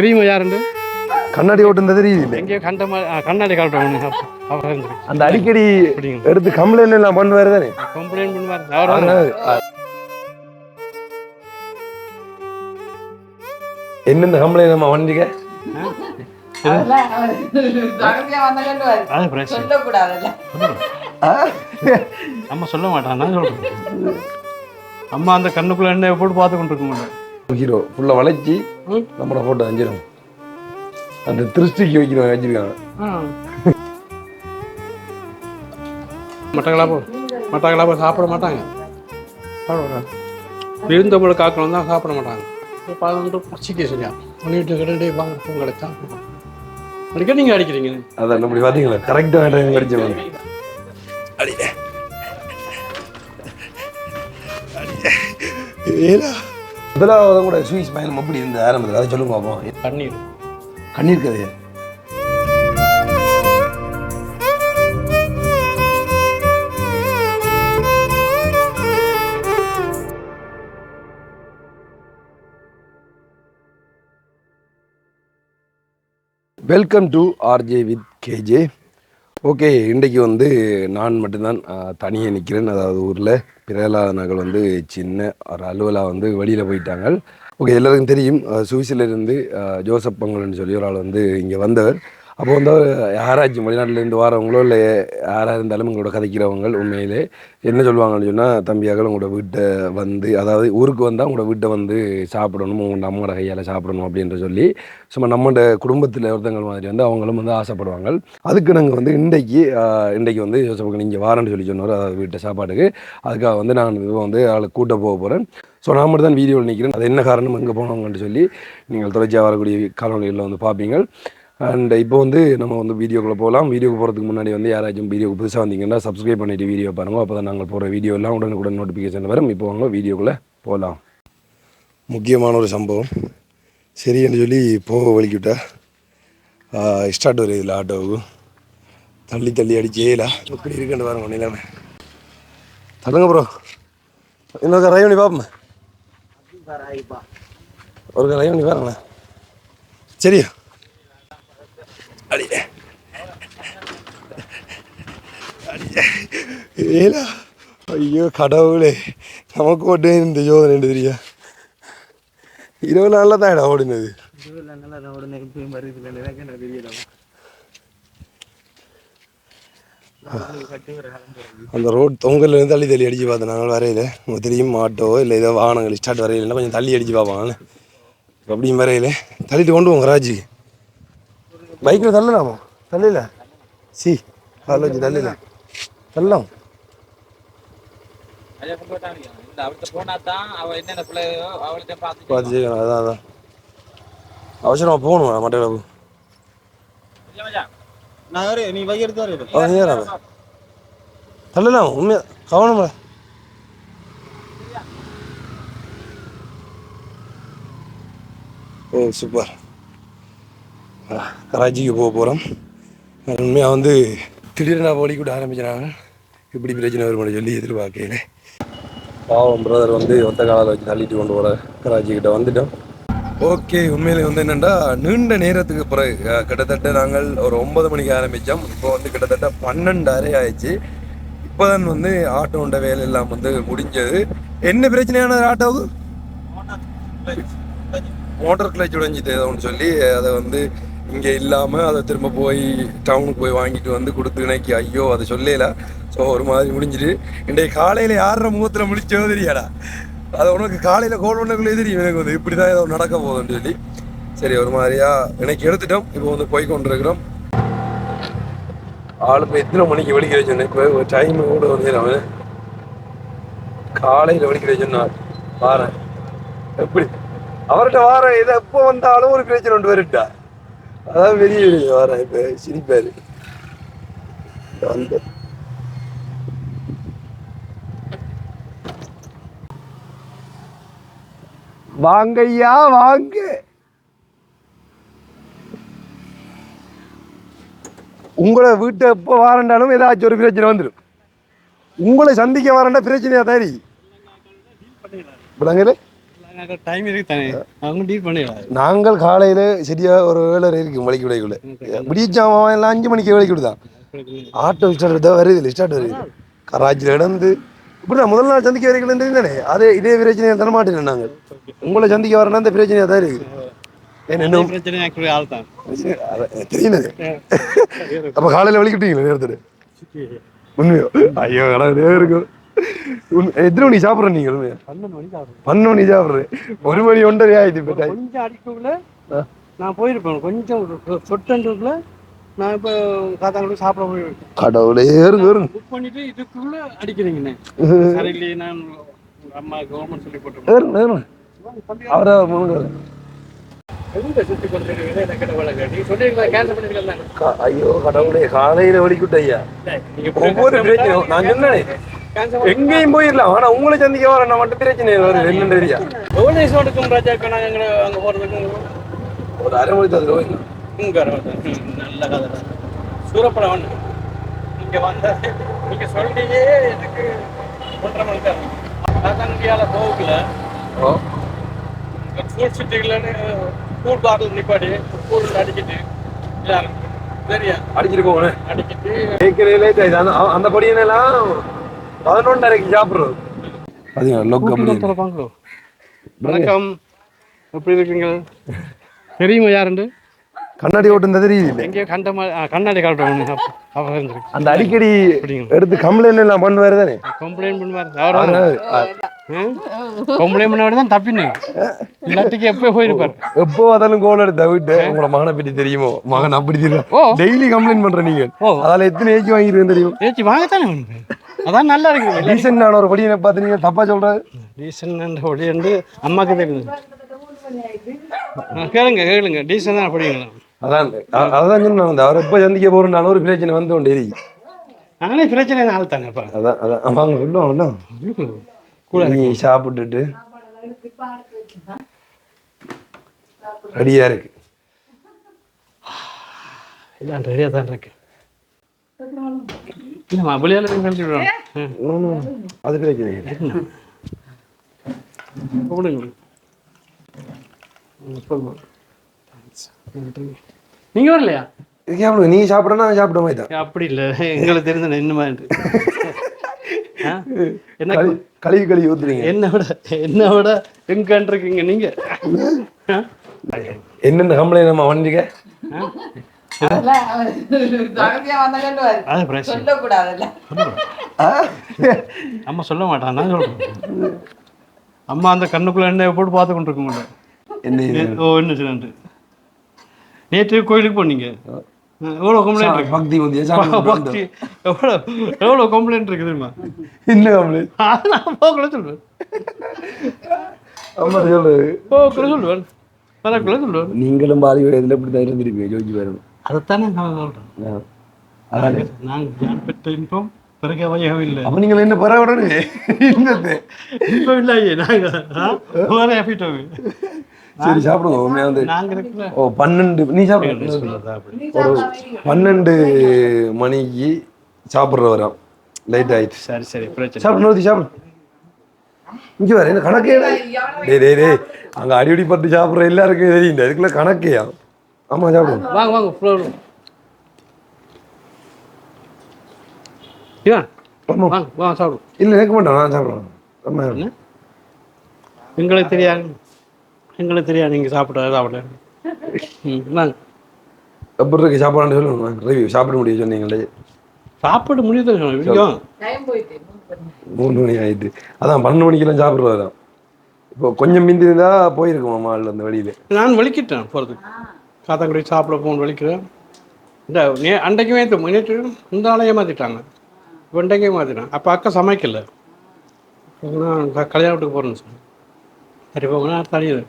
தெரியுமா யாருண்டு? கண்ணாடி ஓட்டுனது தெரியுது இல்லை எங்கேயோ கண்ட கண்ணாடி காட்டுறவங்க அந்த அடிக்கடி எடுத்து கம்ப்ளைண்ட் எல்லாம் பண்ணுவாரு தானே? கம்ப்ளைண்ட் பண்ணுவார். என்னென்ன கம்ப்ளைண்ட் நம்ம வண்டிக்க நம்ம சொல்ல மாட்டான் நான் சொல்றேன். அம்மா அந்த கண்ணுக்குள்ள என்ன போட்டு பார்த்து கொண்டு இருக்க மாட்டேன். ஹீரோ ஃபுல்லா வளைச்சி. நம்மளோட போட்டோ அஞ்சிடும் அந்த திருஷ்டிக்கு வைக்கிறோம் வச்சிருக்காங்க மட்டங்களா போ? மட்டங்களா போ? சாப்பிட மாட்டாங்க. விருந்தவங்களை காக்கணும் தான் சாப்பிட மாட்டாங்க. இப்போ பதினொன்று பசிக்க சரியா? பண்ணிட்டு கடை வாங்க பூ கிடைச்சா அடிக்க நீங்கள் அடிக்கிறீங்க? அதான் அப்படி பாத்தீங்களா? கரெக்டாக டைம் கிடைச்சவங்க அடி ஏலா முதலாவது கூட சுவிஸ் பயணம் அப்படி இருந்த ஆரம்பத்தில் அதை சொல்லுங்க பார்ப்போம் தண்ணீர் கண்ணீர் கதையா? Welcome to RJ with KJ okay இன்றைக்கு வந்து நான் மட்டும்தான் தனியாக நிற்கிறேன் அதாவது ஊரில் பிரகலாதனர்கள் வந்து சின்ன ஒரு அலுவலாக வந்து வெளியில் போயிட்டாங்க. ஓகே எல்லாருக்கும் தெரியும் அஹ், சுவிஸிலிருந்து ஜோசப் பங்கல்னு சொல்லி ஒரு ஆள் வந்து இங்கே வந்தவர். அப்போ வந்து அவர் யாராச்சும் வெளிநாட்டிலேருந்து வரவங்களோ இல்லை யாராக இருந்தாலும் உங்களோட கதைக்கிறவங்க உண்மையிலே என்ன சொல்லுவாங்கன்னு சொன்னால் தம்பியாக உங்களோட வீட்டை வந்து அதாவது ஊருக்கு வந்தால் உங்களோட வீட்டை வந்து சாப்பிடணும் உங்களோட அம்மோட கையால் சாப்பிடணும் அப்படின்ற சொல்லி சும்மா நம்மளோட குடும்பத்தில் ஒருத்தங்கள் மாதிரி வந்து அவங்களும் வந்து ஆசைப்படுவாங்க. அதுக்கு நாங்கள் வந்து இன்றைக்கு இன்றைக்கு வந்து யோசிப்போம் நீங்கள் வாரன்னு சொல்லி சொன்னார் அதாவது வீட்டை சாப்பாட்டுக்கு. அதுக்காக வந்து நான் வந்து ஆளை கூட்ட போக போகிறேன் ஸோ நான் மட்டும் தான் வீடியோவில் நிற்கிறேன் அது என்ன காரணம் எங்கே போனவங்கன்னு சொல்லி நீங்கள் தொடர்ச்சியாக வரக்கூடிய காலநிலைகளில் வந்து பார்ப்பீங்க. அண்ட் இப்போ வந்து நம்ம வந்து வீடியோக்குள்ளே போகலாம் வீடியோக்கு போகிறதுக்கு முன்னாடி வந்து யாராச்சும் வீடியோக்கு புதுசாக வந்தீங்கன்னா சப்ஸ்கிரைப் பண்ணிட்டு வீடியோ பாருங்கள் அப்போ தான் நாங்கள் போகிற வீடியோ எல்லாம் உடனுக்குடன் நோட்டிஃபிகேஷன் வரும். இப்போ வாங்க வீடியோக்குள்ளே போகலாம் முக்கியமான ஒரு சம்பவம். சரி என்று சொல்லி போக வலிக்கிட்டா ஸ்டார்ட் வருது இதில் ஆட்டோவுக்கு தள்ளி தள்ளி அடிச்சு ஏலா இப்படி இருக்குன்னு பாருங்க நிலைமை தள்ளுங்க ப்ரோ இன்னொரு ரைவ் பண்ணி பார்ப்போம் ஒரு ரைவ் பண்ணி பாருங்களேன். சரியா? அடி. அடி. ஏலா. ஐயோ கடவுளே. நமக்கு ஓட்டு இந்த யோதனை தெரியா இருபது நாளில் தான் இடம் ஓடினது அந்த ரோட் தொங்கல்லேருந்து தள்ளி தள்ளி அடிச்சு பார்த்தேன். நாங்கள் வரையில. உங்களுக்கு தெரியும் ஆட்டோ இல்லை ஏதோ வாகனங்கள் ஸ்டார்ட் வரையிலன்னா கொஞ்சம் தள்ளி அடிச்சு பார்ப்பாங்க அப்படியும் வரையில. தள்ளிட்டு கொண்டு போங்க ராஜி பைக்கில் தள்ளலாமா? தள்ளல. சி கால் வச்சு தள்ளல. தள்ளலாம். பார்த்து செய்யணும் அதான் அதான். அவசரமாக போகணும் மட்டக்களப்பு நீ வை எடுத்து தள்ளலாம்? உண்மையா? கவனமா. ஓ சூப்பர். கராச்சிக்கு போக போகிறோம் உண்மையாக வந்து திடீர்னு ஓடி கூட ஆரம்பிச்சினாங்க இப்படி பிரச்சனை வருமானு சொல்லி எதிர்பார்க்கல. பாவம் பிரதர் வந்து ஒத்த காலால் வச்சு தள்ளிட்டு கொண்டு போகிற கராச்சி கிட்ட வந்துட்டோம். ஓகே உண்மையிலே வந்து என்னென்னா நீண்ட நேரத்துக்கு பிறகு கிட்டத்தட்ட நாங்கள் ஒரு ஒன்பது மணிக்கு ஆரம்பித்தோம் இப்போ வந்து கிட்டத்தட்ட பன்னெண்டு அரை ஆயிடுச்சு. இப்போதான் வந்து ஆட்டோண்ட வேலை எல்லாம் வந்து முடிஞ்சது. என்ன பிரச்சனையான ஆட்டோவுக்கு? மோட்டார் கிளச் உடைஞ்சிட்டு ஒன்று சொல்லி அதை வந்து இங்கே இல்லாமல் அதை திரும்ப போய் டவுனுக்கு போய் வாங்கிட்டு வந்து கொடுத்து இணைக்கி ஐயோ அதை சொல்லல. ஸோ ஒரு மாதிரி முடிஞ்சிட்டு இன்றைக்கு காலையில் யார முகத்தில் முடிச்சோ தெரியாடா. அது உனக்கு காலையில் கோல் பண்ணக்குள்ளே தெரியும் எனக்கு வந்து. இப்படி தான் ஏதோ நடக்க போகுதுன்னு சொல்லி. சரி ஒரு மாதிரியா எனக்கு எடுத்துட்டோம். இப்போ வந்து போய் கொண்டிருக்கிறோம். ஆளு இப்போ எத்தனை மணிக்கு வெளிக்கிற சொன்னேன். இப்போ ஒரு டைம் கூட வந்து அவன். காலையில் வெளிக்கிற சொன்னான் வாரேன். எப்படி? அவர்கிட்ட வார இதை எப்போ வந்தாலும் ஒரு பிரச்சனை உண்டு வருட்டா அதான் வெளியே வெளியே வரேன் இப்போ சிரிப்பாரு. வந்து வாங்கய்யா வாங்க. உங்களை வீட்டை எப்போ வாரண்டாலும் ஏதாச்சும் ஒரு பிரச்சனை வந்துடும் உங்களை சந்திக்க வரண்டா பிரச்சனையா தாரி விளங்கலை டைம் இருக்கு தானே அவங்க டீல் பண்ணிடலாம். நாங்கள் காலையில் சரியாக ஒரு வேலை இருக்கும் வலிக்கு விடைக்குள்ள. விடிச்சாமன் எல்லாம் அஞ்சு மணிக்கு வேலைக்கு விடுதான். ஆட்டோ ஸ்டார்ட் தான் வருது இல்லை ஸ்டார்ட் வருது. கராச்சியில் இடந்து இப்படி நான் முதல் நாள் சந்திக்க வரைக்கும் தானே அதே இதே பிரச்சனையை தர மாட்டேன் நாங்கள். உங்களை சந்திக்க வரேன்னா அந்த பிரச்சனையாக தான் இருக்குது தெரியுது. அப்போ காலையில் வலிக்கிட்டீங்களா நேரத்தில் உண்மையோ? ஐயோ கடவுளே இருக்கும். எத்தனை மணிக்கு சாப்பிட்ற உண்மையா பன்னெண்டு மணிக்கு ஆகும் பன்னெண்டு மணி சாப்பிட்றேன் ஒரு மணி ஒன்றரை ஆயிடுச்சு இப்போ. கொஞ்சம் அடிக்கக்குள்ள நான் போயிருப்பேன் கொஞ்சம் சொட்டன்றுக்குள்ள நான் இப்போ காத்தாங்களுக்கு சாப்பிட போயிருக்கேன் கடவுளே இருக்கு வரும் புக் பண்ணிட்டு இதுக்குள்ள அடிக்கிறீங்கண்ணே சரியில்லையே நான் அம்மா கவர்மெண்ட் சொல்லி போட்டு ஏறுங்க ஏறுங்க அவரை முழுங்க நீங்க ஐயோ கடவுளே காலையில வலிக்கிட்ட ஐயா ஒவ்வொரு பிரச்சனை நான் சொன்னேன் எங்கேயும் போயிடலாம் ஆனா உங்களை சந்திக்க வர நான் மட்டும் பிரச்சனை வருது என்னன்னு தெரியா? எவ்வளோ நிமிஷம் எடுக்கும் ராஜா இப்போ நாங்கள் எங்கே அங்கே போகிறதுக்கு ஒரு அரை மணி தான். இங்கே நல்ல கதை. தான் சூரப்படம் ஒன்று இங்கே வந்தால் நீங்கள் சொல்லியே எனக்கு ஒன்றரை மணி நேரம். காத்தாங்குடியால் போகல. ஓ. ஃபுட் சிட்டிகளன்னு கூல் பாட்டில் நிப்பாடி கூல் அடிக்கிட்டு எல்லாரும். சரியா? அடிச்சிட்டு போகணும். அடிக்கிட்டு. அந்த படியனெல்லாம் பதினொன்றரைக்கு சாப்பிட்றது வணக்கம். எப்படி இருக்கீங்க? தெரியுமா யாருண்டு? கண்ணாடி ஓட்டு இந்த தெரியுது எங்கேயோ கண்ட கண்ணாடி இருந்திருக்கு அந்த அடிக்கடி எடுத்து கம்ப்ளைண்ட் எல்லாம் பண்ணுவாரு தானே? கம்ப்ளைண்ட் பண்ணுவார். அவர் கம்ப்ளைண்ட் பண்ண தான் தப்பினு. இல்லாட்டிக்கு எப்போ போயிருப்பார். எப்போ அதாலும் கோல் எடுத்த விட்டு உங்களோட மகனை பற்றி தெரியுமோ? மகன் அப்படி தெரியும்? டெய்லி கம்ப்ளைண்ட் பண்ற நீங்க. ஓ. அதால எத்தனை ஏக்கி வாங்கிருக்கேன் தெரியும்? ஏச்சி வாங்கத்தானே அதான் நல்லா இருக்குது. ரீசெண்டான ஒரு படியை பார்த்து நீங்க தப்பா சொல்றாரு டீசன்ட் ஒளி வந்து அம்மாக்கு தெரியுது ஆ, கேளுங்க கேளுங்க. டீசன் தான் படிங்களா? அதான் அதான் சொன்னேன் வந்து அவர் எப்போ சந்திக்க போறேன் ஒரு பிரச்சனை வந்து கொண்டே இருக்கு நானே பிரச்சனை ஆள் தானே அதான் அதான். வாங்க சொல்லுவாங்க கூட நீ சாப்பிட்டுட்டு. ரெடியா இருக்கு. இல்லை ரெடியாக தான் இருக்கு. இல்லைம்மா வெளியால் கழிச்சு அது ம், சொல்லுங்க நீங்கள் வரலையா இது சாப்பிடுங்க நீ சாப்பிடனா நான் சாப்பிட மாதிரி அப்படி இல்லை எங்களுக்கு தெரிஞ்ச என்ன மாதிரி? என்ன கழுவி கழுவி ஊத்துறீங்க என்ன விட என்ன விட எங்கன்னு இருக்கீங்க நீங்க? என்னென்ன கம்ப்ளைண்ட் நம்ம வண்டிக்க அம்மா சொல்ல மாட்டான் நான் சொல்றேன் அம்மா அந்த கண்ணுக்குள்ள எண்ணெய் போட்டு பார்த்து கொண்டு இருக்க மாட்டேன் என்ன இது? ஓ என்ன சொல்லுண்டு நேற்று கோயிலுக்கு போனீங்க எவ்வளோ கம்ப்ளைண்ட் இருக்கு பக்தி வந்து பக்தி எவ்வளோ எவ்வளோ கம்ப்ளைண்ட் இருக்கு தெரியுமா என்ன கம்ப்ளைண்ட் அது நான் போக்குள்ள சொல்லுவேன் ஆமா சொல்றது போக்குள்ள சொல்லுவேன் வரக்குள்ள சொல்லுவேன் நீங்களும் பாதி வயதுல இப்படி தான் இருந்திருப்பீங்க யோசிச்சு பாருங்க அதைத்தானே நான் நாங்கள் பெற்ற இன்பம் பிறகு வையகம் இல்லை அப்ப நீங்கள் என்ன உடனே இப்போ இல்லையே நாங்கள் சரி சாப்பிடுங்க உண்மையா வந்து ஓ பன்னெண்டு நீ சாப்பிடுங்க ஒரு பன்னெண்டு மணிக்கு சாப்பிட்ற வரோம் லைட் ஆயிடுச்சு சரி சரி பிரச்சனை சாப்பிடு சாப்பிடு. இங்க வேற என்ன கணக்கே? இல்லை. டேய் டேய் டேய். அங்க அடிக்கடி பட்டு சாப்பிட்ற எல்லாருக்கும் தெரியும். அதுக்குள்ள கணக்கையா ஆமா சாப்பிடுங்க வாங்க வாங்க ஃப்ளோர் ஏன் ஆமா. வாங்க வாங்க சாப்பிடும் இல்லை நினைக்க மாட்டோம் நான் சாப்பிடுறேன். ஆமா எங்களுக்கு தெரியாது. எங்களுக்கு தெரியாது நீங்கள் சாப்பிட சாப்பிட ம் வாங்க. எப்படி இருக்கு சாப்பாடு சொல்லுங்க ரிவ்யூ சாப்பிட முடியும் சொன்னீங்களே. சாப்பிட முடியுது மூணு மணி. ஆயிட்டு. அதான் பன்னெண்டு மணிக்கெல்லாம் சாப்பிட்ற வரோம் இப்போ கொஞ்சம் மிந்தி இருந்தா போயிருக்கோம் மாலில் அந்த வழியில. நான் வலிக்கிட்டேன் போகிறதுக்கு காத்தாங்குடி சாப்பிட போகணும் வலிக்கிறேன் இந்த நே அன்றைக்குமே நேற்று இந்த ஆளையே மாற்றிட்டாங்க அன்றைக்கே மாற்றிட்டாங்க அப்போ அக்கா சமைக்கல. நான் கல்யாண வீட்டுக்கு போகிறேன்னு சொன்னேன் சரி போங்கன்னா தனியது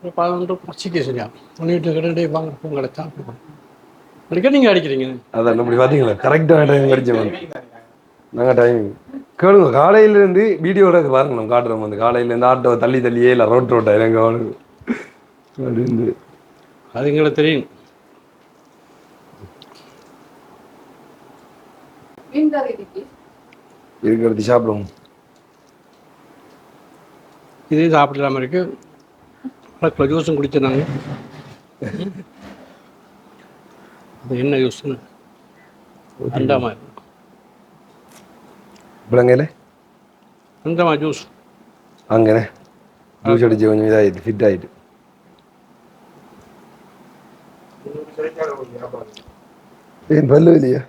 ஒரு பதினொன்று பச்சிக்க சரியா? ஒன்று வீட்டு கடை வாங்க பொங்கலை சாப்பிடுவோம் அடிக்க நீங்கள் அடிக்கிறீங்க. அதான் அப்படி பார்த்தீங்களா கரெக்டாக டைம் கிடைச்சோம் நாங்கள் டைமிங் கேளுங்க காலையிலேருந்து வீடியோட பாருங்க நம்ம காட்டுறோம் அந்த காலையிலேருந்து ஆட்டோ தள்ளி தள்ளியே இல்லை ரோட் ரோட்டாக எனக்கு அப்படின்னு அது எங்களுக்கு தெரியும் இருக்கிறது சாப்பிடுவோம். இதையும் சாப்பிடலாம இருக்கு. பழக்கில் ஜூஸும் குடிச்சிருந்தாங்க. அது என்ன ஜூஸ்னு அண்டாமா இப்படிங்கல அண்டாமா ஜூஸ் அங்கண்ணே ஜூஸ் அடிச்சு கொஞ்சம் இதாகிட்டு ஃபிட் ஆகிட்டு ஏன் பல்லு இல்லையா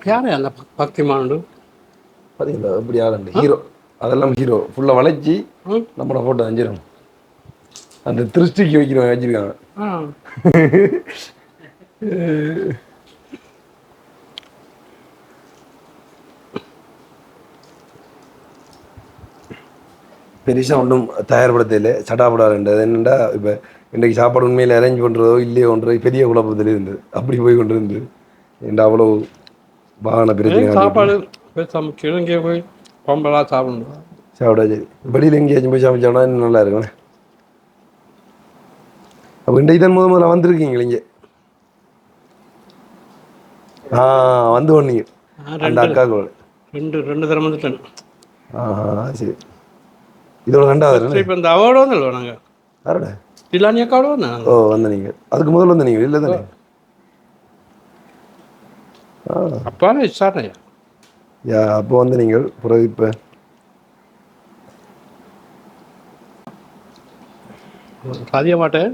யாரு அந்த பக்- பக்திமானுண்டு பார்த்தீங்களா எப்படி ஆளுண்டு ஹீரோ அதெல்லாம் ஹீரோ ஃபுல்லாக வளைச்சி நம்மளோட ஃபோட்டோ அஞ்சிடும் அந்த திருஷ்டிக்கு வைக்கிறவங்க வச்சிருக்காங்க. பெருசாக ஒன்றும் தயார்படுத்தல சட்டாப்படாதுன்றது என்னென்னா இப்போ இன்றைக்கு சாப்பாடு உண்மையில் அரேஞ்ச் பண்ணுறதோ இல்லையோன்றது பெரிய குழப்பத்தில் இருந்தது. அப்படி போய் கொண்டு இருந்தது என்ற அவ்வளோ வாகன பிரச்சனை சாப்பாடு கிழங்கே போய் பொம்பலா சாப்பிடணும். சாப்பிடா சரி. வெளியில் எங்கேயாச்சும் போய் சமைச்சோம்னா இன்னும் நல்லா இருக்கும் அப்போ இன்றைக்கு தான் முதல் முதல்ல வந்திருக்கீங்க இங்கே? ஆ வந்து ஒன்றீங்க ஆ, அந்த ரெண்டு. அக்கா கூட ரெண்டு ரெண்டு தரம் வந்துட்டேன். ஆஹா சரி. இதோட ரெண்டாவது இப்போ இந்த அவார்டு வந்தല്ലോ நாங்கள் யாரோட? டிலானி அக்காவோட வந்தேன் ஓ வந்த நீங்கள் அதுக்கு முதல்ல வந்த நீங்கள் இல்லை தானே ஆ அப்பாவே விசாரணையா யா அப்போ வந்து நீங்கள் பிறகு இப்போ சாதிய மாட்டேன்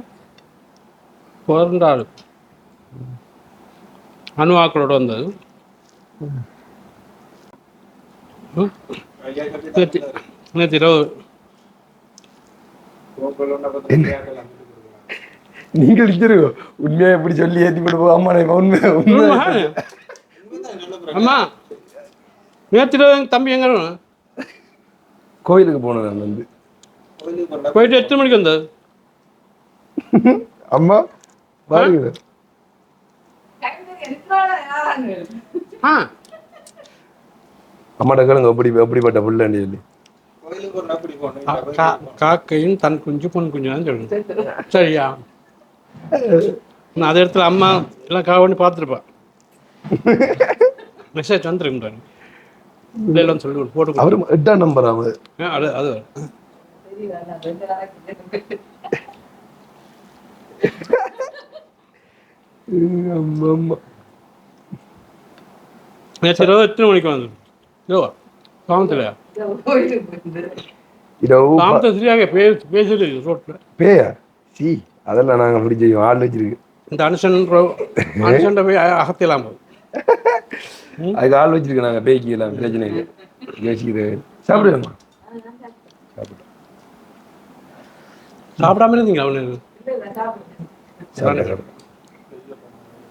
பிறந்த ஆள் அணுவாக்களோட வந்தது நேற்று இரவு நீங்கள் இச்சிருக்கோ உண்மையாக எப்படி சொல்லி ஏற்றி போட்டு போ அம்மா உண்மை உண்மை. அம்மா நேற்று தம்பி எங்க? கோயிலுக்கு போனேன் நான் வந்து. போயிட்டு எத்தனை மணிக்கு வந்தது அம்மா பாருங்க அம்மாட்ட கேளுங்க எப்படி எப்படிப்பட்ட புள்ளன்னு சொல்லி. காக்கையும் தன் குஞ்சு பொன் குஞ்சு தான் சொல்லணும் சரியா? நான் அதே இடத்துல அம்மா எல்லாம் காவ பண்ணி பார்த்துருப்பா. மெசேஜ் வந்துருக்குறாங்க இல்லைன்னு சொல்லி போட்டு. அவரு எட்டாம் நம்பர் அது அது. அம்மா. நேற்று இரவு எத்தனை மணிக்கு யோ சாமத்திலையா இரவு ப- சாமத்தை சரியாக பே பேசிட்டு ரோட்டில் பேயா? சி அதெல்லாம் நாங்கள் அப்படி செய்வோம். ஆள் வச்சிருக்கு. இந்த அனுஷன் அனுஷன் போய் அகத்தியலாம் போகுது அதுக்கு ஆள் வச்சிருக்கு நாங்கள் பேய்க்கு எல்லாம் பிரச்சனை யோசிக்கிறது சாப்பிடுங்கம்மா. சாப்பிடு சாப்பிடாம இருந்தீங்க அவனு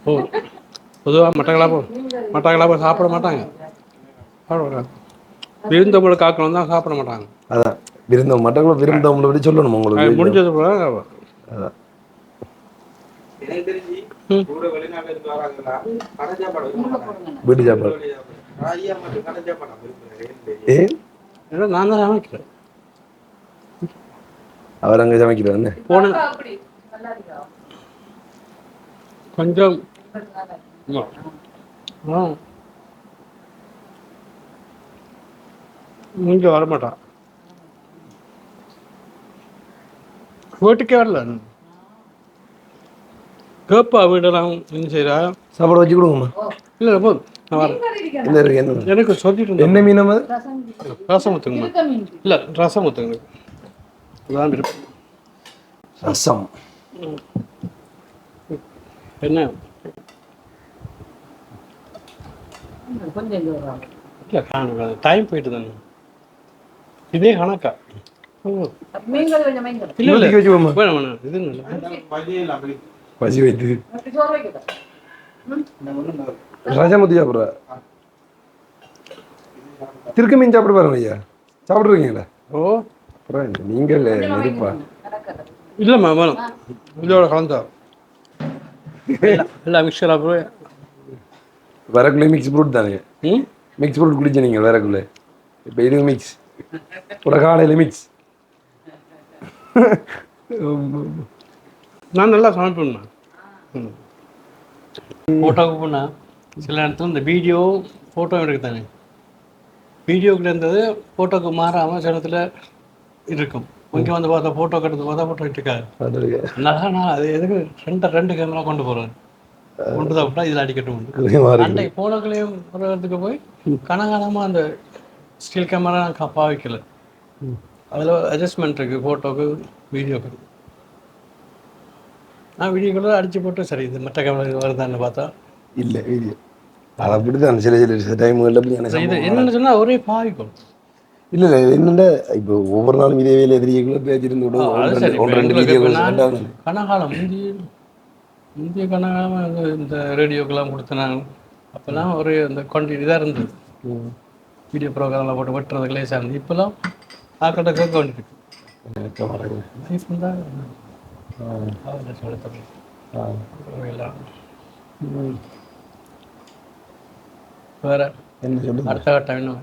ஓ பொதுவாக மட்டக்கலாப்போ மட்டக்கலாப்போ சாப்பிட மாட்டாங்க. சாப்பிட மாட்டாங்க. விருந்தவங்களை காக்கணும் தான் சாப்பிட மாட்டாங்க. அதான். விருந்தோம் மற்றவங்களும் விருந்தவங்களை பற்றி சொல்லணும் உங்களுக்கு முடிஞ்சது கூட அதான். வீட்டு சாப்பாடு மட்டும் நான் தான் சமைக்கிறேன். அவர் அங்கே சமைக்கிறாரு போன கொஞ்சம் ஆமா. ஆ இங்கே வரமாட்டான் வீட்டுக்கே வரல. கேப்பா வீடெல்லாம் என்ன செய்கிறா சாப்பாடு வச்சு கொடுங்கம்மா. இல்லை போதும். நான் வரேன். இந்த இருக்கு என்ன எனக்கு சொல்லிட்டு என்ன மீனம் அது? ரசம் ஊற்றுங்கம்மா இல்லை ரசம் ஊற்றுங்க அதான் விருப்பம். ரசம். என்ன. இல்லை காணும் டைம் போயிட்டு தானே. இதே கணக்கா. பசி வைத்து. ஊற்றி சாப்பிட்ற? திருக்க மீன் சாப்பிட பாருங்க ஐயா. சாப்பிட்ருக்கீங்களா ஓ. அப்புறம் நீங்கள் நெருப்பா. இல்லைம்மா வேணும். இதோட கலந்தா. இல்லை மிக்சர் அப்புறம் வரக்குள்ளே மிக்ஸ் ஃப்ரூட் தானே. ம்? மிக்ஸ் ஃப்ரூட் குடிச்ச நீங்கள் வரக்குள்ளே இப்போ இது மிக்ஸ் ஒரு காலையில் மிக்ஸ் நான் நல்லா சமைப்பேன் ம். ஃபோட்டோவுக்கு போனால் சில இடத்துல இந்த வீடியோ ஃபோட்டோ எடுக்க தானே வீடியோக்குள்ள இருந்தது ஃபோட்டோக்கு மாறாமல் சில இடத்துல இருக்கும். இங்கே வந்து பார்த்தா ஃபோட்டோ கட்டுறது பார்த்தா ஃபோட்டோ இருக்காது அதனால நான் அது எதுக்கு ரெண்டு ரெண்டு கேமரா கொண்டு போகிறேன் கொண்டு தான் இதில் அடிக்கட்டும் உண்டு. அண்டை போனக்குள்ளேயும் ஒரு இடத்துக்கு போய் கனகாலமாக அந்த ஸ்டில் கேமரா நான் பாவிக்கல. அதில் அட்ஜஸ்ட்மெண்ட் இருக்குது ஃபோட்டோக்கு வீடியோக்கு நான் வீடியோக்குள்ள அடிச்சு போட்டு சரி இது மற்ற கேமரா வருதான்னு பார்த்தா. இல்லை வீடியோ அது அப்படிதான் சில சில டைம்களில் அப்படி இது என்னன்னு சொன்னா ஒரே பாவிக்கும். இல்லை இல்லை என்னென்ன இப்போ ஒவ்வொரு நாளும் இதே வேலை விடும் ஆ, அது ஒன்று. ரெண்டு- வீடியோ நான் கனகாலம் முந்தைய முந்தைய கனகாலம் இந்த ரேடியோக்கெல்லாம் கொடுத்தனாங்க. அப்போல்லாம் ஒரு அந்த கொண்டி இதாக இருந்தது. வீடியோ ப்ரோக்ராமில் போட்டு வெட்டுறதுக்கு லேசாக இருந்தது இப்போல்லாம் ஆக்கட்ட கேட்க வேண்டியிருக்கு. வேற? என்ன சொல்லுங்க? அடுத்த கட்டம் என்ன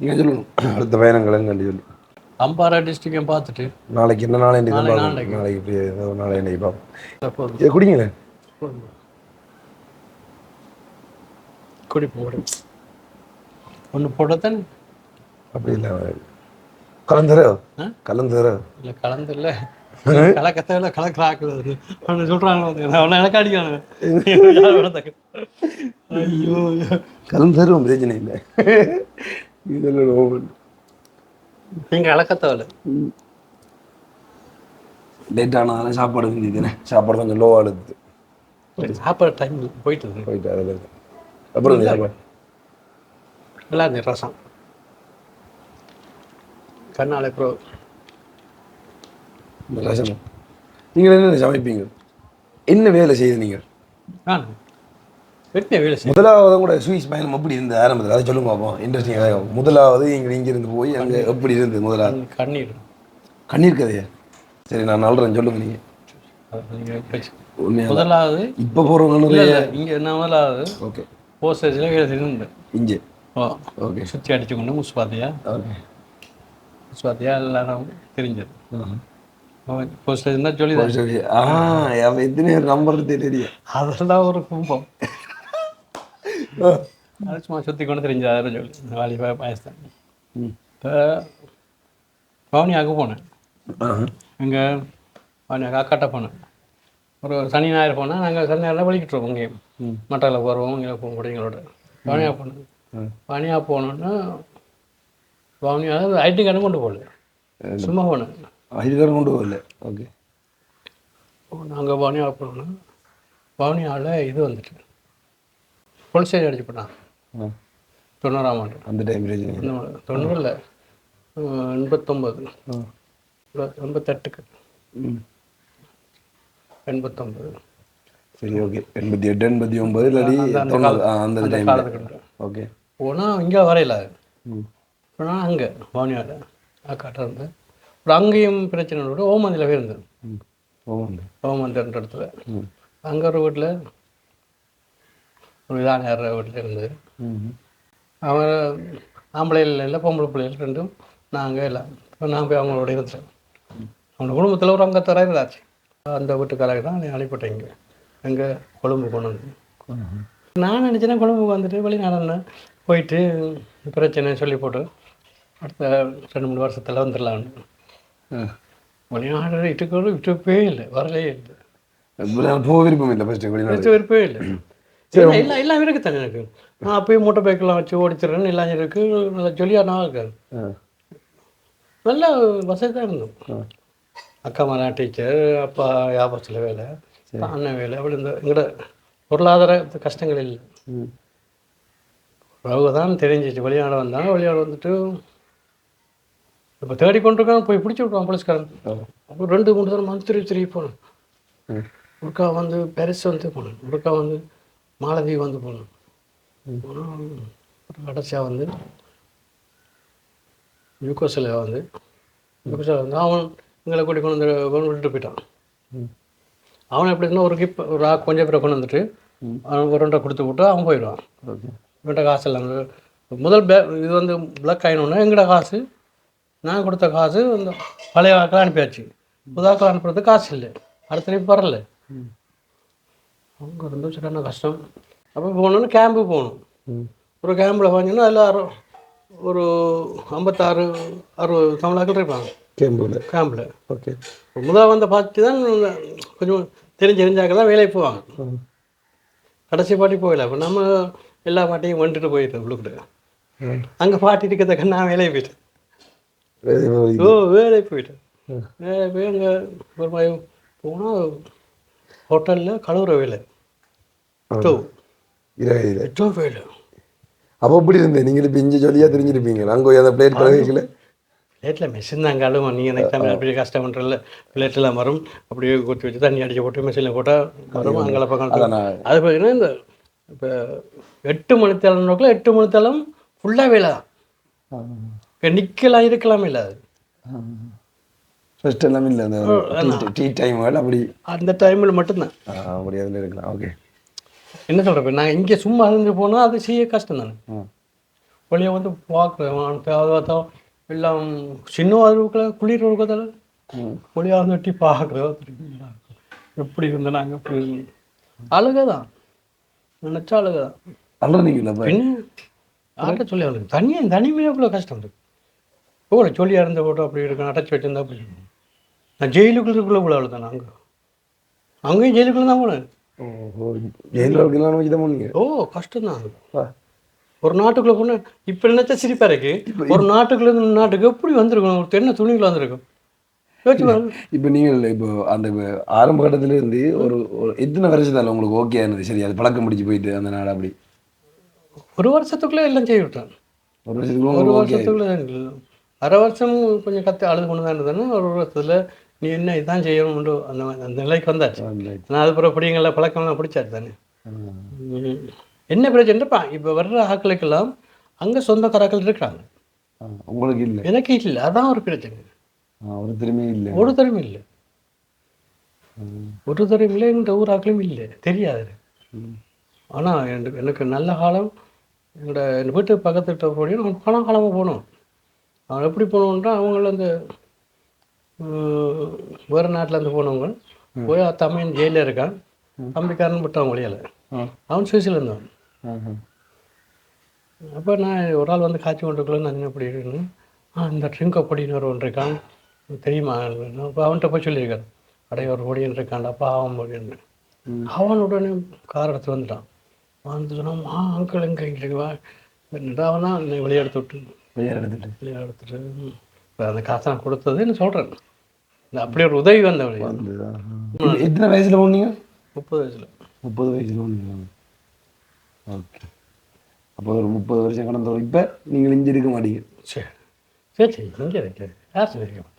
நீங்கள் சொல்லணும் அடுத்த பயணங்களை கண்டி சொல்லு. அம்பாரா டிஸ்ட்ரிக்டையும் பார்த்துட்டு? நாளைக்கு என்ன நாளை. நாளைக்கு. நாளைக்கு. இப்படி ஒரு நாளை இன்னைக்கு பார்ப்போம். ஏ குடிங்களேன். குடிப்போம் குடி ஒன்று போட்டதானே அப்படி இல்லை. கலந்துற ஆ? கலந்துற இல்லை கலந்து இல்லை கலக்கத்தை கலக்கிறாக்குது அவனு சொல்கிறாங்க அவனை எனக்கு ஐயோ. கலந்துரும் பிரச்சனை இல்லை. இதெல்லாம் ஓவன். நீங்கள் கலக்கத்தவல. லேட் ஆனதால சாப்பாடு செஞ்சுதுனே சாப்பாடு கொஞ்சம் லோவாக எடுத்து. சாப்பிட்ற டைம் போயிட்டு போயிட்டு அதில் அப்புறம் சாப்பாடு. நல்லா இருந்தது ரசம் கண்ணாலே ப்ரோ. ரசம் நீங்கள் என்ன சமைப்பீங்க என்ன வேலை செய்யுது நீங்கள்? ஆ வெட்டின வேலை செய்யும் முதலாவது கூட சுவிஸ் பயணம் எப்படி இருந்தது ஆரம்பத்தில் அதை சொல்லுங்க பார்ப்போம் இன்ட்ரெஸ்டிங்காக முதலாவது இங்கே இங்கிருந்து போய் அங்கே எப்படி இருந்தது முதலாவது? கண்ணீர். கண்ணீர் கதையா? சரி நான் நல்றேன். சொல்லுங்க நீங்கள் முதலாவது இப்போ போகிறவங்க இங்கே நான் முதலாவது ஓகே போஸ்டேஜில் வேலை செய்யணும் இங்கே. ஓகே சுற்றி அடிச்சுக்கொண்டு முஸ்பாத்தியா ஓகே. முஸ்பாத்தியா எல்லாரும் தெரிஞ்சது. போஸ்டேஜ் தான். சொல்லி. ஆ எத்தனை நம்பர் தெரியும் அதெல்லாம் ஒரு கும்பம். அது சும்மா சுற்றி கொண்டு தெரிஞ்சாரு சொல்லி வாலிபா பாயஸ்தான் ம். இப்போ பவனியாவுக்கு போனேன். அங்கே பவனியாக்கு அக்காட்ட போனேன். ஒரு சனி ஞாயிறு போனால் நாங்கள் சனி ஞாயிறுலாம் வலிக்கிட்டுருவோம் இங்கேயும். மட்டாவில் போகிறோம் இங்கே போக முடியும் எங்களோட பவனியா போனேன். பவனியா போனோன்னா பவனியா ஐடி கார்டு கொண்டு போகல. சும்மா போனேன் ஐடிகார்டு கொண்டு வரல ஓகே நாங்கள் பவனியா போனோன்னா பவனியாவில் இது வந்துட்டு. புலசேரி அடிச்சு போட்டான் தொண்ணூறாம் ஆண்டு. அந்த டைம் தொண்ணூறில் எண்பத்தொம்பது. எண்பத்தெட்டுக்கு. எண்பத்தொம்பது. சரி ஓகே எண்பத்தி எட்டு எண்பத்தி ஒன்பது இல்லாட்டி அந்த- டைம் ஓகே போனால் இங்கே வரையில. போனால் அங்கே பவனியாவில் அக்காட்ட இருந்து அப்புறம் அங்கேயும் பிரச்சனை விட ஓமந்தியில் இருந்தது ம். ஓகே ஓமந்தின்ற இடத்துல. அங்கே ஒரு வீட்டில் ஒரு இதான வீட்டில் இருந்தது அவன் ஆம்பளைகள் இல்லை பொம்பளை பிள்ளைகள் ரெண்டும் நாங்கள் எல்லாம் இப்போ நான் போய் அவங்களோட இருந்தேன் அவங்க குடும்பத்தில் ஒரு அங்கத்தராக இருந்தாச்சு அந்த வீட்டுக்காரங்க தான் அனுப்பிவிட்டேன் இங்கே. எங்கே கொழும்பு கொண்டு வந்து. நான் நினச்சேன்னா கொழும்புக்கு வந்துட்டு வெளிநாடுன்னு. போயிட்டு பிரச்சனை சொல்லி போட்டு அடுத்த ரெண்டு மூணு வருஷத்தில் வந்துடலான்னு ஆ. வெளிநாடு இட்டுக்கோடு விட்டுப்பே இல்லை வரவே இல்லை. போக விருப்பம் இல்லை ஃபஸ்ட்டு வெளிநாடு விருப்பமே இல்லை. எல்லாம் எல்லாம் இருக்கு தானே எனக்கு? நான் அப்பயே மூட்டை பைக்கெல்லாம் வச்சு ஓடிச்சிடுறேன்னு எல்லாம் இருக்கு நல்லா ஜொலியாக நான் இருக்கேன். ஆ. நல்ல வசதி தான் இருந்தோம் அக்கா மாரா டீச்சர் அப்பா வியாபாரத்தில் வேலை அண்ணன் வேலை அப்படி இந்த எங்களோட பொருளாதார கஷ்டங்கள் இல்லை. அவங்க தான் தெரிஞ்சிச்சு. வெளிநாடு வந்தாங்க வெளிநாடு வந்துட்டு இப்போ தேடி கொண்டிருக்காங்க போய் பிடிச்சி விட்ருவான் போலீஸ்காரன். அப்புறம் ரெண்டு மூணு தடவை மந்திரி திரும்பி போனேன். ஒருக்கா வந்து பாரிஸ் வந்து போனேன். ஒருக்கா வந்து மாலதீவு வந்து போனேன். கடைசியாக வந்து யூகோசில் வந்து யூகோசில் வந்து அவன் எங்களை கூட்டி கொண்டு வந்து கொண்டு விட்டுட்டு போயிட்டான். அவன் எப்படின்னா ஒரு கிப் ஒரு கொஞ்சம் பேரை கொண்டு வந்துட்டு அவன் ஒரு ரெண்டை கொடுத்து விட்டு அவன் போயிடுவான். ஓகே. இவன்கிட்ட காசு இல்லாம முதல் பே இது வந்து பிளாக் ஆகினோன்னா எங்கட காசு? நான் கொடுத்த காசு இந்த பழைய ஆக்கள் அனுப்பியாச்சு. புதாக்கள் அனுப்புறது காசு இல்லை. அடுத்த திருப்பி வரல. அவங்க ரொம்ப சரியான கஷ்டம்? அப்போ போகணுன்னு கேம்பு போகணும். ஒரு கேம்பில் வாங்கினா எல்லாரும் ஒரு ஐம்பத்தாறு அறுபது தமிழாக்கள் இருப்பாங்க. கேம்பில் கேம்பில் ஓகே முதல் வந்த பார்த்து தான் கொஞ்சம் தெரிஞ்சு தெரிஞ்சாக்க தான் வேலைக்கு போவாங்க. கடைசி பாட்டி போகல. அப்போ நம்ம எல்லா பாட்டியும் வந்துட்டு போயிட்டோம் உள்ளுக்குள்ள. அங்கே பாட்டி இருக்கிறத நான் வேலைக்கு போயிட்டேன். ஓ வேலைக்கு போயிட்டேன். வேலைக்கு போய் அங்கே ஒரு மாதிரி போனால் ஹோட்டலில் கழுவுற வேலை. ஸ்டவ். ஸ்டவ் வேலை. அப்போ இப்படி இருந்தேன் நீங்கள் இப்போ இஞ்சி ஜொலியாக தெரிஞ்சிருப்பீங்க அங்கே அந்த பிளேட் பழகிக்கல பிளேட்டில் மிஷின் தான் கழுவும். நீங்கள் எனக்கு தமிழ் அப்படியே கஷ்டமன்றல பிளேட்டெல்லாம் வரும். அப்படியே கொத்தி வச்சு தண்ணி அடிச்சு போட்டு மிஷினில் போட்டால் வரும். அங்கே பக்கம் அது பார்த்தீங்கன்னா இந்த இப்போ எட்டு மணித்தளம் நோக்கில் எட்டு மணித்தளம் ஃபுல்லாக வேலை தான். நிற்கலாம் இருக்கலாமே இல்லை அது. ஃபர்ஸ்ட் எல்லாமே இல்லை. அந்த டீ டைம் அப்படி. அந்த டைமில் மட்டும்தான். அப்படி அதில் இருக்கலாம். ஓகே என்ன சொல்கிறேன் நான் இங்கே சும்மா இருந்து போனால் அது செய்ய கஷ்டம் தானே. ம் வெளியே வந்து பார்க்குறேன் பார்த்தா எல்லாம் சின்ன அளவுக்குள்ள குளிர் இருக்கிறதால வெளியே வந்து எட்டி பார்க்குறோம் எப்படி இருந்தோம் நாங்கள் எப்படி இருந்தோம் அழகை தான். நினச்சா அழகை தான் அல்ல நீங்கள் அப்போ பின்ன யார்கிட்ட சொல்லி அவளுக்கு தனியாக தனிமையாக இவ்வளோ கஷ்டம் இருக்கு? எவ்வளோ சொல்லியாக இருந்த போட்டோ அப்படி இருக்கும் அடைச்சி வச்சிருந்தா அப்படி இருக்கும் நான் ஜெயிலுக்குள்ளே கூட அவ்வளோ தானே அங்கே அங்கேயும் ஜெயிலுக்குள்ளே தான் போனேன். ஓ தான் ஓ கஷ்டம்தான். ஆ. ஒரு நாட்டுக்குள்ளே போனேன். இப்போ நினைச்சா சிரிப்பா இருக்கு? ஒரு நாட்டுக்குள்ள நாட்டுக்கு எப்படி வந்திருக்கும் ஒரு தென்னை துணிக்குள்ள வந்திருக்கும். இப்போ நீங்கள் இப்போ அந்த ஆரம்ப கட்டத்துல இருந்து ஒரு ஒரு எத்தனை வருஷத்தால உங்களுக்கு ஓகே ஆனது? சரி அது பழக்கம் முடிச்சு போயிட்டு அந்த நாடு அப்படி. ஒரு வருஷத்துக்குள்ளே எல்லாம் செய்ய விட்டேன் ஒரு வருஷத்துக்குள்ள ஒரு வருஷத்துக்குள்ள அரை வருஷம் கொஞ்சம் கற்று அழுது கொண்டு தான் இருந்தேன்னா ஒரு வருஷத்துல நீ என்ன இதான் செய்யணும்னு அந்த அந்த நிலைக்கு வந்தாச்சு. நான் அது பிறகு பிடிங்கள பழக்கம்லாம் பிடிச்சாச்சு தானே. என்ன பிரச்சனைப்பா இப்போ வர்ற ஆட்களுக்கெல்லாம் அங்கே சொந்தக்காரர்கள் இருக்கிறாங்க உங்களுக்கு இல்லை. எனக்கு இல்லை. அதான் ஒரு பிரச்சனை. ஒரு திறமை இல்லை ஒரு தரம் இல்லை. ஒரு தரம் இல்லை இந்த ஊர் ஆக்களும் இல்லை. தெரியாது. ஆனால் எனக்கு எனக்கு நல்ல காலம் எங்களோட வீட்டு பக்கத்துக்கிட்ட போய் நான் பணம் காலமாக போனோம். அவன் எப்படி போனோம்னா அவங்கள அந்த வேறு நாட்டிலேருந்து போனவங்க. போய் தம்பியன் ஜெயிலில் இருக்கான். தம்பிக்காரன் விட்டான் வழியால். அவன் சுவிசில் இருந்தவன் அப்போ நான் ஒரு ஆள் வந்து காய்ச்சி கொண்டுக்குள்ள நான் என்ன இப்படி இருக்குன்னு இந்த ட்ரிங்க் அப்படின்னு ஒரு ஒன்று இருக்கான். தெரியுமா? அப்போ அவன்கிட்ட போய் சொல்லியிருக்காரு. அடைய ஒரு பொடியன் இருக்கான்டா பாவம் பொடியன் அவன் உடனே கார் எடுத்து வந்துட்டான். வந்து சொன்னான் ஆ அங்கிள் எங்கே இருக்கு? வா. என்னடா அவன்? தான் என்னை வெளியெடுத்து விட்டு. வெளியெடுத்துட்டு. இப்ப அந்த காசை நான் கொடுத்ததுன்னு சொல்கிறேன் அப்படி ஒரு உதவி வந்த இப்ப எத்தனை வயசுல போனீங்க? முப்பது வயசில். முப்பது வயசுல போனீங்க ஓகே. அப்போ ஒரு முப்பது வருஷம் கடந்த இப்போ நீங்கள் இஞ்சி இருக்க மாட்டீங்க. சரி சரி சரி இங்கே இருக்கு. யார் சொல்லியிருக்க?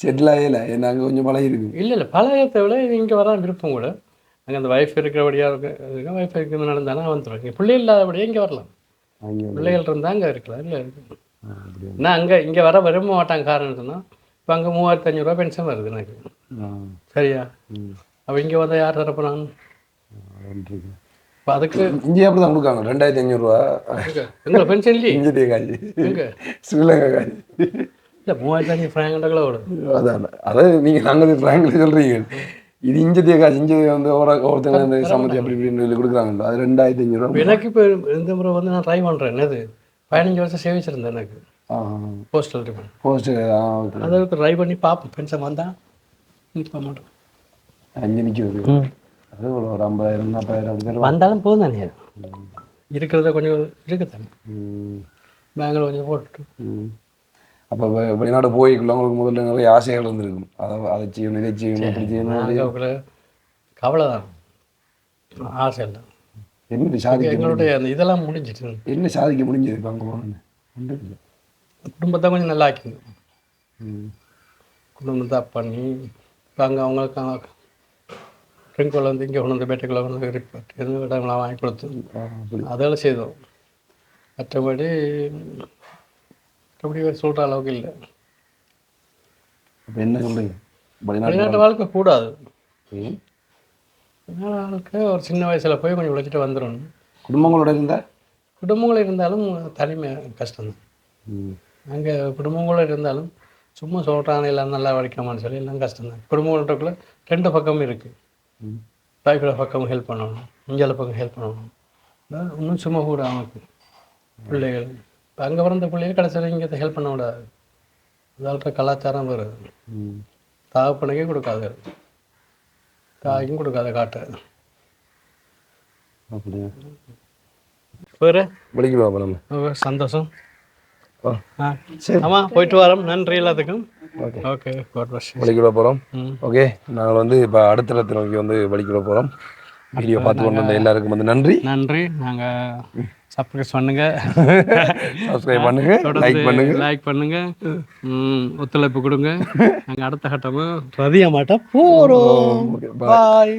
செட்டில் ஆகல. ஏன்னா அங்கே கொஞ்சம் பழகி இருக்கு இல்லை இல்லை பழையத்தை விட இங்கே வர விருப்பம் கூட. அங்கே அந்த வைஃப் இருக்கிறபடியாக இருக்கு வைஃப் இருக்கிறது நடந்தாலும் வந்துடும் இங்கே பிள்ளை இல்லாதபடியே இங்கே வரலாம். பிள்ளைகள் இருந்தால் அங்கே இருக்கலாம் இல்லை இருக்கு. நான் அங்கே இங்கே வர விரும்ப மாட்டாங்க. காரணம் சொன்னால் இப்போ அங்கே மூவாயிரத்தி அஞ்சூறுரூவா பென்ஷன் வருது எனக்கு. சரியா? அப்போ இங்கே வந்தால் யார் தரப்போனான் இப்போ அதுக்கு இஞ்சி அப்படி தான் கொடுக்காங்க. ரெண்டாயிரத்தி அஞ்சூறுரூவா எங்களை பென்ஷன் இல்லையே இஞ்சி காய்ச்சி ஸ்ரீலங்கா காய்ச்சி இல்லை மூவாயிரத்தி அஞ்சு ஃப்ராங்கண்டக்கில் ஓடும் அதான். அதாவது நீங்கள் நாங்கள் ஃப்ராங்கில் சொல்கிறீங்க இது இஞ்சத்திய காசு இஞ்சி வந்து ஒரு ஒருத்தங்க அந்த சம்மதி அப்படி இப்படின்னு சொல்லி கொடுக்குறாங்கல்ல. அது ரெண்டாயிரத்தி அஞ்சூறுரூவா எனக்கு இப்போ இந்த முறை வந்து நான் ட்ரை பண்ணுறேன் என்னது? பதினஞ்சு வருஷம் சேவிச்சிருந்தேன் எனக்கு. போஸ்டல் டிபார்ட்மெண்ட் போஸ்ட் ஆ ஓகே அதை ட்ரை பண்ணி பார்ப்போம். பென்ஷன் வந்தால் மாட்டோம். அஞ்சு நிற்கிறது. அது ஒரு ஐம்பதாயிரம் நாற்பதாயிரம் அப்படி வந்தாலும் போதும் தானே? இருக்கிறத கொஞ்சம் இருக்கு தானே? ம். பேங்கில் கொஞ்சம் போட்டுட்டு. ம். அப்போ வெளிநாடு போய்க்குள்ள உங்களுக்கு முதல்ல நிறைய ஆசைகள் இருந்திருக்கும். அதை அதை செய்யணும் இதை செய்யணும் அப்படி செய்யணும் கவலை தான் ஆசை இல்லை. என்ன சாதிக்க எங்களுடைய அந்த இதெல்லாம் முடிஞ்சிட்டு என்ன சாதிக்க முடிஞ்சது இல்லை. குடும்பத்தை கொஞ்சம் நல்லா ஆக்கிங்க குடும்பத்தை பண்ணி இப்போ அங்கே அவங்களுக்கு ட்ரிங்க் வந்து இங்கே கொண்டு வந்து பேட்டைக்குள்ள கொண்டு வந்து இடங்களாம் வாங்கி கொடுத்து அதெல்லாம் செய்தோம். மற்றபடி மற்றபடி சொல்கிற அளவுக்கு இல்லை. அப்போ என்ன சொல்கிறீங்க வெளிநாட்டு வாழ்க்கை. கூடாது. வெளிநாட்டு வாழ்க்கை ஒரு சின்ன வயசில் போய் கொஞ்சம் உழைச்சிட்டு வந்துடணும். குடும்பங்களோட இருந்தா? குடும்பங்கள் இருந்தாலும் தனிமை கஷ்டம்தான். அங்கே குடும்பங்களோட இருந்தாலும் சும்மா சொல்கிறாங்க எல்லாம் நல்லா வடிக்கமான்னு சொல்லி எல்லாம் கஷ்டம்தான். குடும்பங்கள்டக்குள்ள ரெண்டு பக்கமும் இருக்குது. தாய்க்குள்ள பக்கம் ஹெல்ப் பண்ணணும் இஞ்சால பக்கம் ஹெல்ப் பண்ணணும். இன்னும் சும்மா கூட அவனுக்கு பிள்ளைகள். இப்போ அங்கே பிறந்த பிள்ளைகள் கடைசியில் இங்கே ஹெல்ப் பண்ண விடாது. அதால்ற கலாச்சாரம் வருது ம். தகப்பனுக்கே கொடுக்காது. தாய்க்கும் கொடுக்காத காட்டு. அப்படியா? வேறு? பாப்பா நம்ம. சந்தோஷம். ஆ. ஆ. சரி. ஆமாம் போயிட்டு வரோம். நன்றி எல்லாத்துக்கும். ஓகே. ஓகே காட் பிளஸ் வலிக்குள்ள போகிறோம் ம். ஓகே நாங்கள் வந்து இப்போ அடுத்த இடத்துல நோக்கி வந்து வலிக்குள்ள போகிறோம் வீடியோ பார்த்து கொண்டு வந்த எல்லாருக்கும் வந்து நன்றி. நன்றி. நாங்கள் சப்ஸ்கிரைப் பண்ணுங்க சப்ஸ்கிரைப் பண்ணுங்க லைக் பண்ணுங்க. லைக் பண்ணுங்க. ம், ஒத்துழைப்பு கொடுங்க. நாங்கள் அடுத்த கட்டமாக ரதிய மாட்டோம். போகிறோம். பாய்